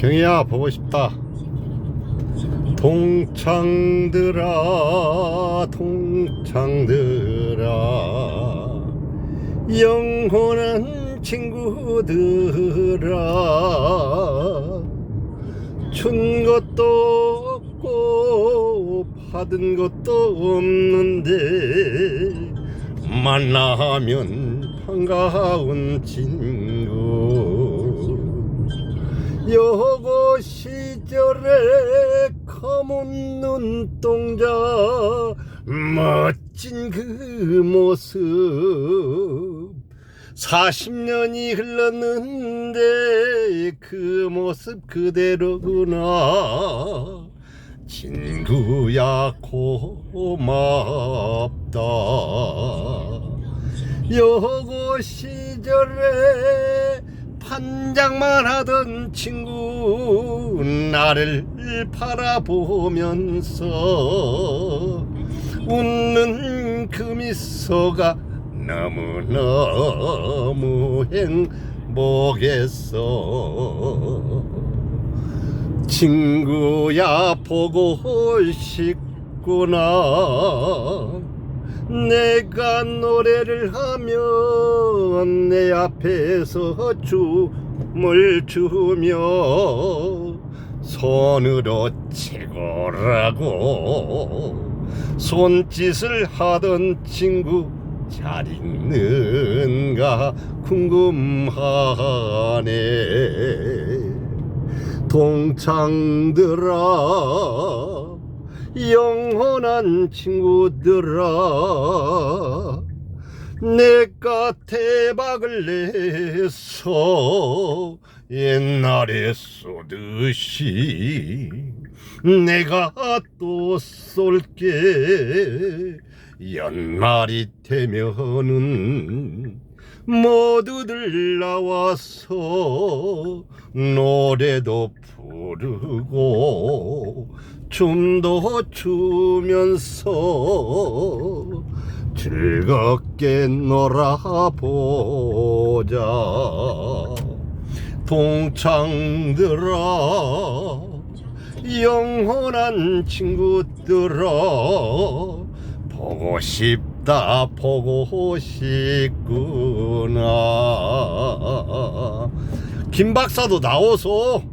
경희야 보고 싶다. 동창들아 동창들아. 영원한 친구들아. 준 것도 없고 받은 것도 없는데 만나면 반가운 친구. 여고 시절에 검은 눈동자 멋진 그 모습. 40년이 흘렀는데 그 모습 그대로구나. 친구야 고맙다. 여고 시절에 판장만 하던 친구 나를 바라보면서 웃는 그 미소가 너무너무 행복했어. 친구야 보고 싶구나 내가 노래를 하면 내 앞에서 춤을 추며 손으로 최고라고 손짓을 하던 친구 잘 있는가 궁금하네. 동창들아 영원한 친구들아 내가 대박을 내서 옛날에 쏘듯이 내가 또 쏠게. 연말이 되면은 모두들 나와서 노래도 부르고 춤도 추면서 즐겁게 놀아보자. 동창들아 영원한 친구들아 보고 싶다 보고 싶구나. 김 박사도 나오소